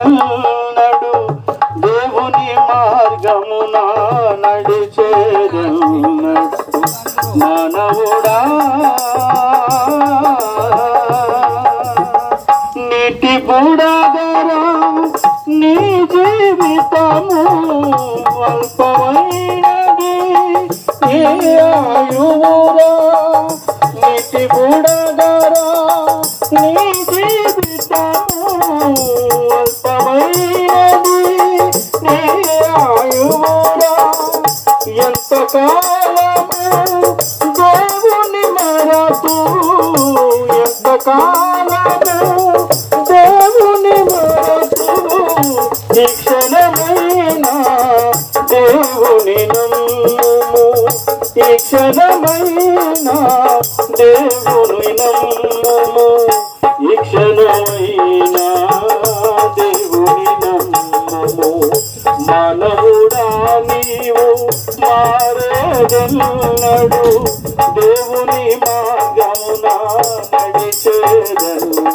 నడు దేవుని మార్గమున నడిచేదన్నట్టు మానవుడా. నీటి బుడగరా నీ జీవితము అల్పమైనది. ఏ ఆయువురా? నీటి బుడగరా నీ జీవితము ఎంత దేవుని మరతు ఎంత దేవుని మరతు ఈ దేవుని దేవుని దేవుని మారేదన్నడు దేవుని మార్గమున నడిచేదను